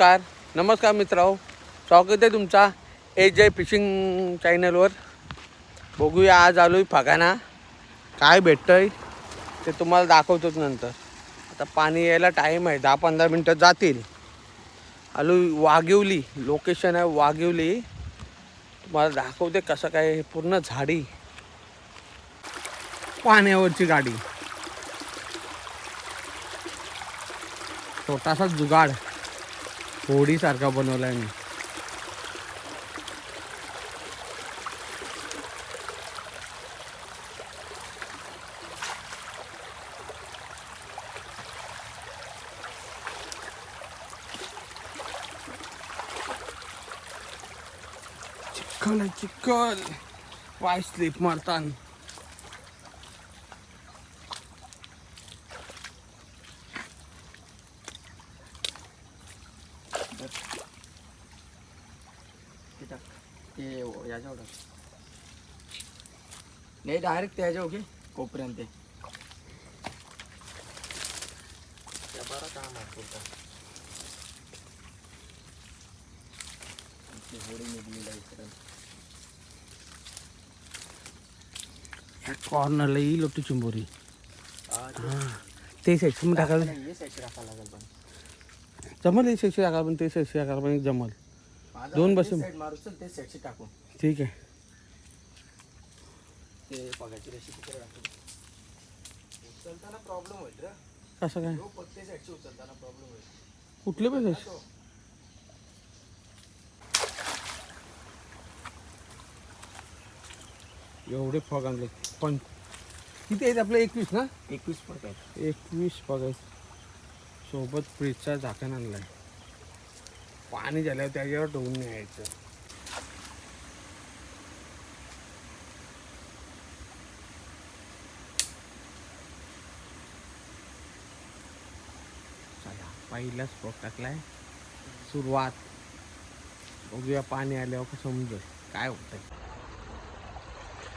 नमस्कार. नमस्कार मित्रांनो. स्वागत आहे तुमचा एच जय फिशिंग चॅनलवर. बघूया आज आलो आहे फगाना काय भेटतं आहे ते तुम्हाला दाखवतोच नंतर. आता पाणी यायला टाईम आहे. दहा पंधरा मिनटं जातील. आलो वाघिवली. लोकेशन आहे वाघिवली. तुम्हाला दाखवते कसं काय हे पूर्ण झाडी. पाण्यावरची गाडी. छोटासा जुगाड. होडीसारखा बनवलाय मी. चिखल आहे चिखल. पाय स्लिप मारतान ते याच्यावर टाक. नाही डायरेक्ट त्याच्या ओके कोपऱ्यात ते त्या बरं काम आहे. ती निघलेली इकडं. कॉर्नरला येईल होती चिंबोरी हा, ते- हा ते सेक्शन टाकायला नाही, हे side टाकावं लागेल पण. जमल हे सेक्शन टाकायला पण ते सेक्शन टाकायला पण जमल. दोन side मारू चल, ते सेटशी टाकू. ठीक आहे. ते टाकू. उचलताना प्रॉब्लेम होईल रे. कसं काय? हो पत्ते साईडची उचलताना प्रॉब्लेम होईल. कुठले पण एवढे फग आणले. पण किती आहेत आपलं? एकवीस ना? एकवीस फरक आहे एकवीस फग आहेत. सोबत फ्रीजचा झाकण आणलाय. पाणी झाल्यावर त्याच्यावर ठेवून न्यायचं. चला पहिलाच टाकलाय. सुरुवात. बघूया पाणी आल्यावर का समजेल काय होतंय.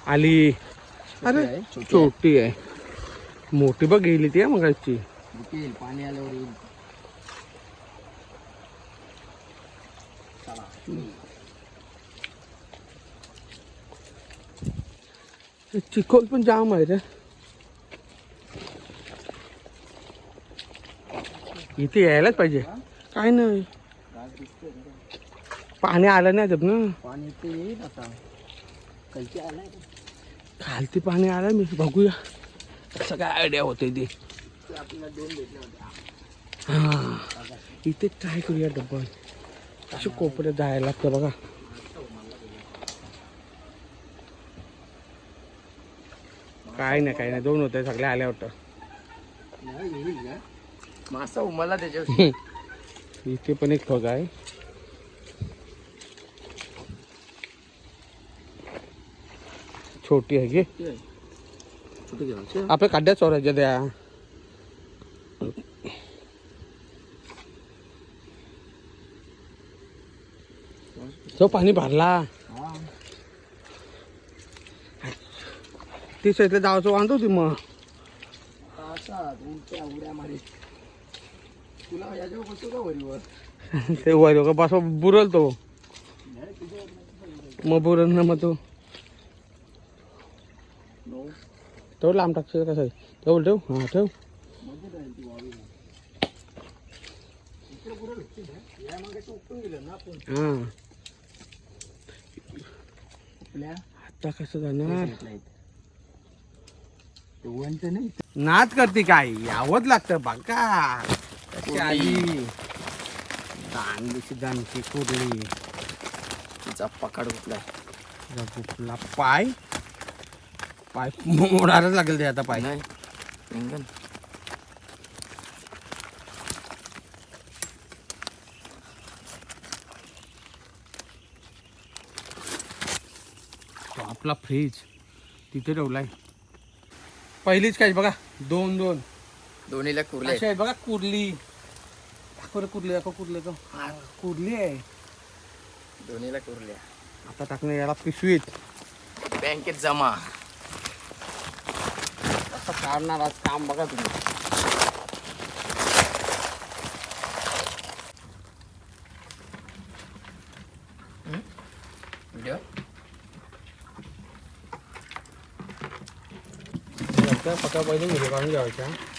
आली. अरे छोटी आहे. मोठी बघ गेली ती मग येईल पाणी आल्यावर येईल. चला. चिखल पण जाम आहे रे. इथे यायलाच पाहिजे. काय नाही. पाणी आलं नाही ना. पाणी ते येईल आता. कैकी आलाय. रे. खालती पाणी आलं मी बघूया. कसं काय आयडिया होते ते. हा इथे ट्राय करूया डबल असे कोपऱ्यात जायला लागतं बघा. काय नाही काय नाही. दोन होते सगळे आल्या वाटतं? मासा उमला त्याच्यावर. इथे पण एक फग आहे. छोटी आहे की? आपल्या काड्या चोरायच्या त्या. तो पाणी भरला हा ती साईडला जायचं वांधो होती मग असा उलट्या उड्या मारी तुला याच्यावर बसतो का वरीवर ते वर बस बुरल तो मग बुरल ना मग तो नो तो लांब टाकशील कसं ठेव ठेव हां ठेव मजा राहील ती वावी इकडे पुढे भेटते ना या मागे उपटून गेलं ना आपण हां आपल्या आता कसं जाणार? नाही. नाच करते काय? यावंच लागतं बघा कशी आली? दांडीची दांडची कुरली तिचा पकड कुठला पाय. पाय मोडायलाच लागेल ते आता पाय. नाही. आपला फ्रीज तिथे ठेवला आहे पहिलीच काय बघा दोन दोन. दोन्हीला कुरली. अशी आहे बघा कुर्ली. दाखवलं कुर्ली दाखव कुर्ली तो. कुर्ली आहे. दोन्हीला कुर्ले आता टाकणे याला पिशवीत. बँकेत जमा. असं काढणार आज काम बघा तुम्ही. Video Fakat bayılım geliyor. Ben bir.